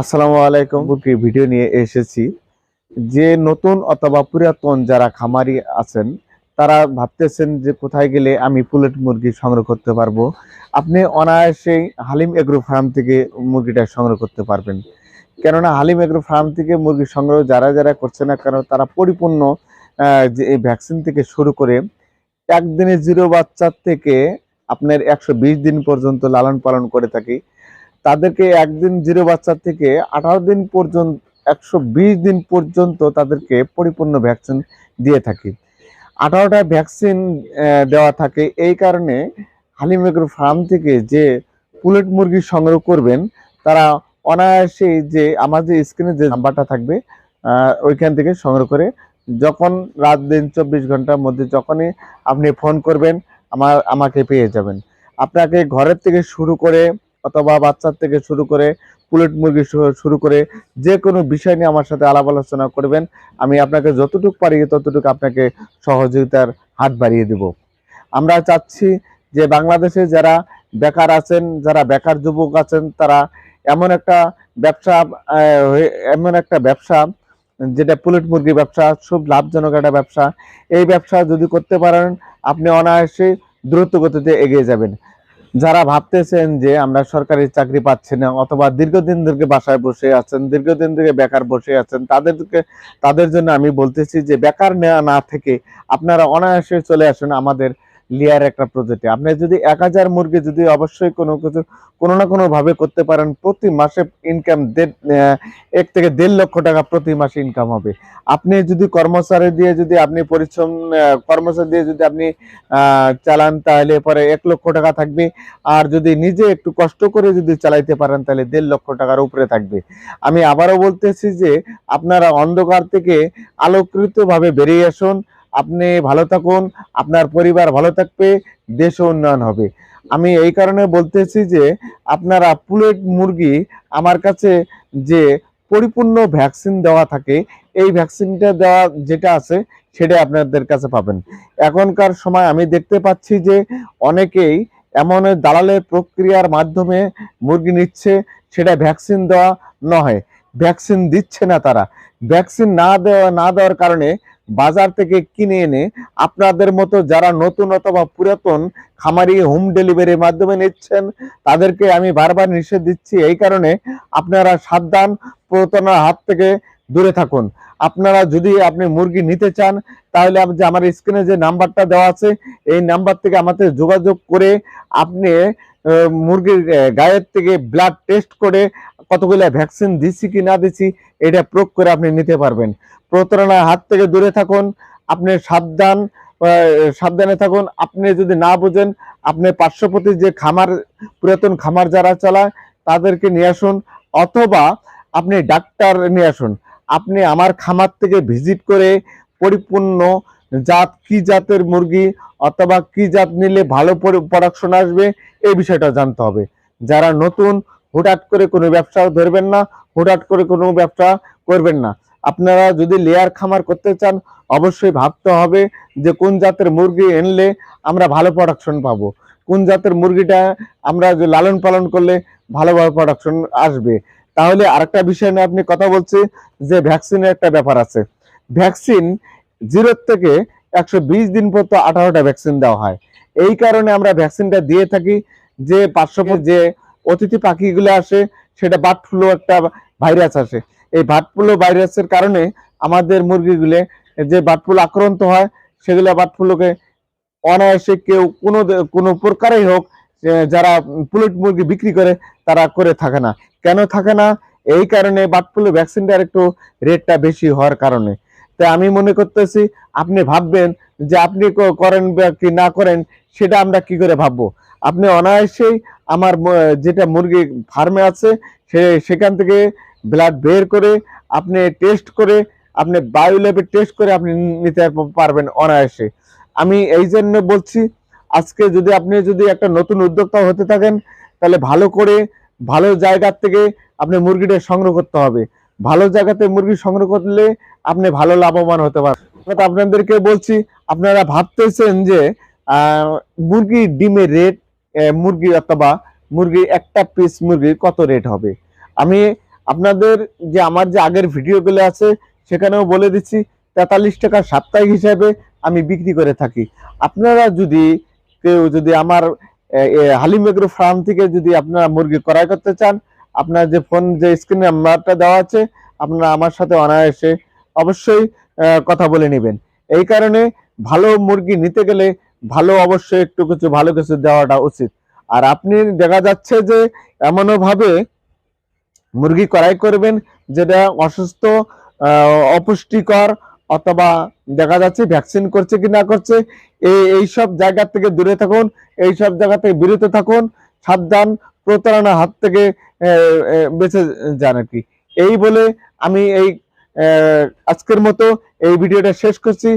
আসসালামু আলাইকুম। বুকি ভিডিও নিয়ে এসেছি। যে নতুন অথবা পুরাতন যারা খামারি আছেন, তারা ভাবতেছেন যে কোথায় গেলে আমি পুলেট মুরগি সংগ্রহ করতে পারব। আপনি অনায়াসেই হালিম এগ্রো ফার্ম থেকে মুরগিটা সংগ্রহ করতে পারবেন। কেননা হালিম এগ্রো ফার্ম থেকে মুরগি সংগ্রহ যারা যারা করছে না কারণ তারা পরিপূর্ণ যে এই ভ্যাকসিন থেকে শুরু করে একদিনে জিরো বাচ্চার থেকে আপনার একশো বিশ দিন পর্যন্ত লালন পালন করে থাকি। তাদেরকে একদিন জিরো বাচ্চা থেকে আঠারো দিন পর্যন্ত, একশো বিশ দিন পর্যন্ত তাদেরকে পরিপূর্ণ ভ্যাকসিন দিয়ে থাকি। আঠারোটা ভ্যাকসিন দেওয়া থাকে। এই কারণে হালিমেগ্রো ফার্ম থেকে যে পুলেট মুরগি সংগ্রহ করবেন, তারা অনায়াসেই যে আমার যে স্ক্রিনে যে নাম্বারটা থাকবে ওইখান থেকে সংগ্রহ করে যখন রাত দিন চব্বিশ ঘণ্টার মধ্যে যখনই আপনি ফোন করবেন, আমার, আমাকে পেয়ে যাবেন। আপনাকে ঘরের থেকে শুরু করে অথবা বাচ্চার থেকে শুরু করে পুলেট মুরগি শুরু করে যে কোনো বিষয় নিয়ে আমার সাথে আলাপ আলোচনা করবেন। আমি আপনাকে যতটুকু পারি ততটুকু আপনাকে সহযোগিতার হাত বাড়িয়ে দেব। আমরা চাচ্ছি যে বাংলাদেশে যারা বেকার আছেন, যারা বেকার যুবক আছেন, তারা এমন একটা ব্যবসা এমন একটা ব্যবসা, যেটা পুলেট মুরগি ব্যবসা, খুব লাভজনক একটা ব্যবসা। এই ব্যবসা যদি করতে পারেন, আপনি অনায়াসে দ্রুত গতিতে এগিয়ে যাবেন। যারা ভাবতেছেন যে আমরা সরকারি চাকরি পাচ্ছি না অথবা দীর্ঘদিন ধরে বাসায় বসে আছেন, দীর্ঘদিন ধরে বেকার বসে আছেন, তাদেরকে, তাদের জন্য আমি বলতেছি যে বেকার না থেকে আপনারা অনায়াসে চলে আসুন আমাদের লিয়ার একটা প্রজেক্টে আপনি যদি এক হাজার মুরগি যদি অবশ্যই কোনো কিছু, কোনো না কোনো ভাবে করতে পারেন, প্রতি মাসে ইনকাম দেড় এক থেকে দেড় লক্ষ টাকা প্রতি মাসে ইনকাম হবে। আপনি যদি কর্মচারী দিয়ে যদি আপনি পরিশ্রম কর্মচারী দিয়ে যদি আপনি চালান, তাহলে পরে এক লক্ষ টাকা থাকবে। আর যদি নিজে একটু কষ্ট করে যদি চালাইতে পারেন, তাহলে দেড় লক্ষ টাকার উপরে থাকবে। আমি আবারও বলতেছি যে, আপনারা অন্ধকার থেকে আলোকৃত ভাবে বেরিয়ে আসুন। আপনি ভালো থাকুন, আপনার পরিবার ভালো থাকবে দেশও উন্নয়ন হবে। আমি এই কারণে বলতেছি যে, আপনারা পুলেট মুরগি আমার কাছে যে পরিপূর্ণ ভ্যাকসিন দেওয়া থাকে, এই ভ্যাকসিনটা দেওয়া যেটা আছে, সেটা আপনাদের কাছে পাবেন। এখনকার সময় আমি দেখতে পাচ্ছি যে, অনেকেই এমন দালালের প্রক্রিয়ার মাধ্যমে মুরগি নিচ্ছে, সেটা ভ্যাকসিন দেওয়া নয়, ভ্যাকসিন দিচ্ছে না তারা। ভ্যাকসিন না দেওয়া, না দেওয়ার কারণে বাজার থেকে কিনে এনে আপনাদের মতো যারা নতুন অথবা পুরাতন খামারি হোম ডেলিভারির মাধ্যমে নিচ্ছেন, তাদেরকে আমি বারবার নিষেধ দিচ্ছি। এই কারণে আপনারা সাবধান প্রতারণার হাত থেকে দূরে থাকুন। আপনারা যদি আপনি মুরগি নিতে চান, তাহলে যে আমার স্ক্রিনে যে নাম্বারটা দেওয়া আছে, এই নাম্বার থেকে আমাদের যোগাযোগ করে আপনি মুরগির গায়ের থেকে ব্লাড টেস্ট করে কতগুলো ভ্যাকসিন দিচ্ছি কি না দিচ্ছি এটা প্রয়োগ করে আপনি নিতে পারবেন। প্রতারণার হাত থেকে দূরে থাকুন, আপনি সাবধান সাবধানে থাকুন। আপনি যদি না বুঝেন, আপনি পার্শ্ববর্তী যে খামার, পুরাতন খামার যারা চালায়, তাদেরকে নিয়ে আসুন, অথবা আপনি ডাক্তার নিয়ে আসুন। আপনি আমার খামার থেকে ভিজিট করে পরিপূর্ণ জাত, কি জাতের মুরগি, অথবা কি জাত নিলে ভালো প্রোডাকশন আসবে, এই বিষয়টা জানতে হবে। যারা নতুন হুটহাট করে কোনো ব্যবসাও ধরবেন না, হুটহাট করে কোনো ব্যবসা করবেন না। আপনারা যদি লেয়ার খামার করতে চান, অবশ্যই ভাবতে হবে যে কোন জাতের মুরগি এনলে আমরা ভালো প্রোডাকশন পাবো। কোন জাতের মুরগিটা আমরা যে লালন পালন করলে ভালোভাবে প্রোডাকশন আসবে। তাহলে আরেকটা বিষয় নিয়ে আপনি কথা বলছি, যে ভ্যাকসিনের একটা ব্যাপার আছে। ভ্যাকসিন জিরো থেকে একশো বিশ দিন পর্যন্ত আঠারোটা ভ্যাকসিন দেওয়া হয়। এই কারণে আমরা ভ্যাকসিনটা দিয়ে থাকি, যে পার্শ্ব যে অতিথি পাখিগুলো আসে, সেটা বার্ড ফ্লু একটা ভাইরাস আসে। এই বার্ড ফ্লু ভাইরাসের কারণে আমাদের মুরগিগুলো যে বার্ড ফ্লু আক্রান্ত হয়, সেগুলো বার্ড ফ্লুকে অনায়াসে কেউ কোনো কোনো প্রকারেই হোক যারা পুলেট মুরগি বিক্রি করে, তারা করে থাকে না। কেন থাকে না? এই কারণে বার্ড ফ্লু ভ্যাকসিনটার একটু রেটটা বেশি হওয়ার কারণে। তাই আমি মনে করতেছি আপনি ভাববেন যে আপনি করেন বা কি না করেন, সেটা আমরা কি করে ভাববো? আপনি অনায়াসেই আমার যেটা মুরগি ফার্মে আছে, সে সেখান থেকে ব্লাড বের করে আপনি টেস্ট করে, আপনি বায়ো টেস্ট করে আপনি নিতে পারবেন অনায়াসে। আমি এই জন্য বলছি, আজকে যদি আপনি যদি একটা নতুন উদ্যোক্তা হতে থাকেন, তাহলে ভালো করে ভালো জায়গার থেকে আপনি মুরগিটা সংগ্রহ করতে হবে। ভালো জায়গাতে মুরগি সংগ্রহ করলে আপনি ভালো লাভবান হতে পারেন আপনাদেরকে বলছি, আপনারা ভাবতেছেন যে মুরগি ডিমের রেট মুরগি অথবা মুরগি একটা পিস মুরগির কত রেট হবে? আমি আপনাদের যে, আমার যে আগের ভিডিওগুলো আছে, সেখানেও বলে দিচ্ছি, তেতাল্লিশ টাকা সাপ্তাহিক হিসাবে আমি বিক্রি করে থাকি। আপনারা যদি কেউ যদি আমার হালিম এগ্রো ফার্ম থেকে যদি আপনারা মুরগি ক্রয় করতে চান আপনার যে ফোন, যে স্ক্রিনে নাম্বারটা দেওয়া আছে, আপনারা আমার সাথে অনায়াসে অবশ্যই কথা বলে নেবেন। এই কারণে ভালো মুরগি নিতে গেলে ভালো অবশ্যই একটু কিছু, ভালো কিছু দেওয়াটা উচিত। আর আপনি দেখা যাচ্ছে যে এমনও ভাবে মুরগি ক্রয় করবেন যেটা অসুস্থ অপুষ্টিকর অথবা দেখা যাচ্ছে ভ্যাকসিন করছে কি না করছে, এই এই সব জায়গা থেকে দূরে থাকুন, এই সব জায়গা থেকে বিরত থাকুন, সাবধান প্রতারণার হাত থেকে বেঁচে যান আর কি। এই বলে আমি এই আজকের মতো এই ভিডিওটা শেষ করছি।